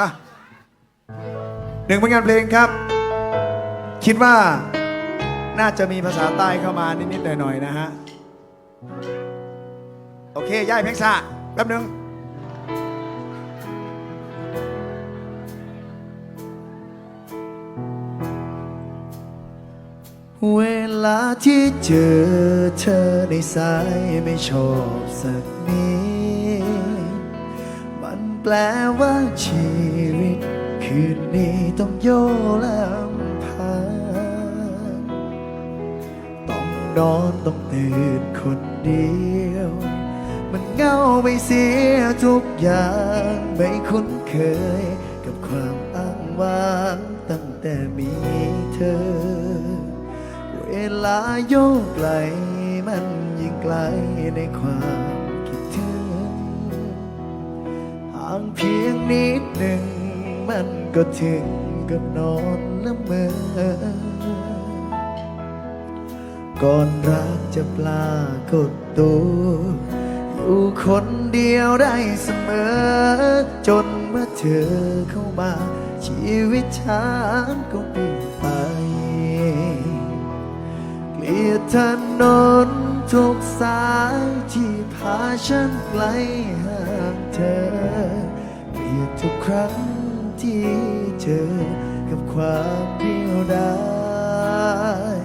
อะหนึ่งผลงานเพลงครับ คิดว่าน่าจะมีภาษาใต้เข้ามานิดๆหน่อยๆนะฮะ โอเคย่ายเพลงซาแป๊บหนึงเวลาที่เจอเธอในสายไม่ชอบสักนิด แปลว่าชีวิต คืนนี้ต้องโยลำพังต้องนอนต้องตื่นคนเดียว มันเงาไปเสียทุกอย่าง ไม่คุ้นเคยกับความอ้างว้างตั้งแต่มีเธอ เวลาโยกไกลมันยิ่งไกลในความางเพียงนิดหนึ่ง มันก็ถึงกับนอนละเมอ ก่อนรักจะปลากดตัวอยู่คนเดียวได้เสมอ จนเมื่อเธอเข้ามา ชีวิตฉันก็เปลี่ยนไป เกลียดถนนทุกสายที่พาฉันไกลห่างเธอเกลียดทุกครั้งที่เจอกับความเดียวดาย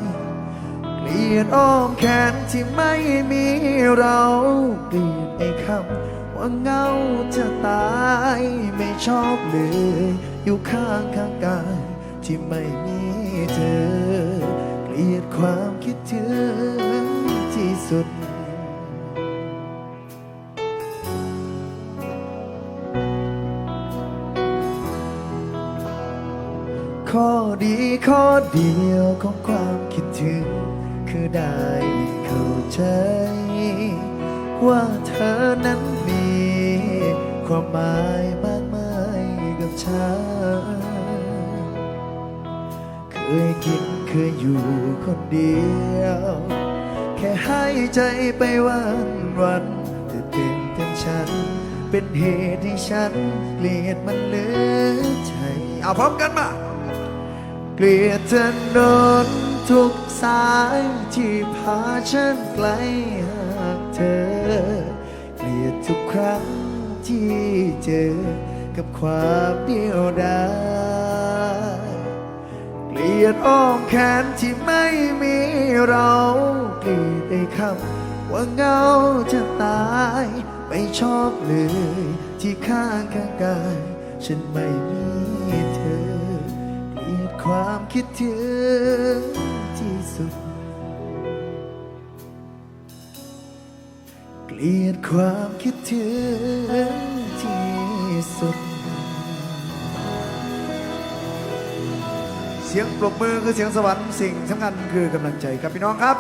เกลียดอ้อมแขนที่ไม่มีเราเกลียดไอ้คำว่าเหงาจะตายไม่ชอบเลย อยู่ข้างข้างกายที่ไม่มีเธอ กลียดความคิดถึงที่สุด ข้อดีข้อเดียวของความคิดถึง คือได้เข้าใจ ว่าเธอนั้นมี ความหมายมากมายกับฉัน เคยกินเคยอยู่คนเดียว แค่ให้ใจไปวันวันแต่เป็นเต็มฉัน เป็นเหตุให้ฉัน เกลียดมันเหลือใจเอาพร้อมกันมา เกลียดถนนทุกสายที่พาฉันไกลหางเธอ เกลียดทุกครั้งที่เจอกับความเดียวดาย ยดอ้อมแขนที่ไม่มีเราเกลียดไอ้คำว่าเหงาจะตาย ไม่ชอบเลย ที่ข้างข้างกาย ฉันไม่มีเธอเกลียดความคิดถึงที่สุด เกลียดความคิดถึงที่สุด เสียงปรบมือคือเสียงสวรรค์สิ่งสำคัญคือกำลังใจครับพี่น้องครับ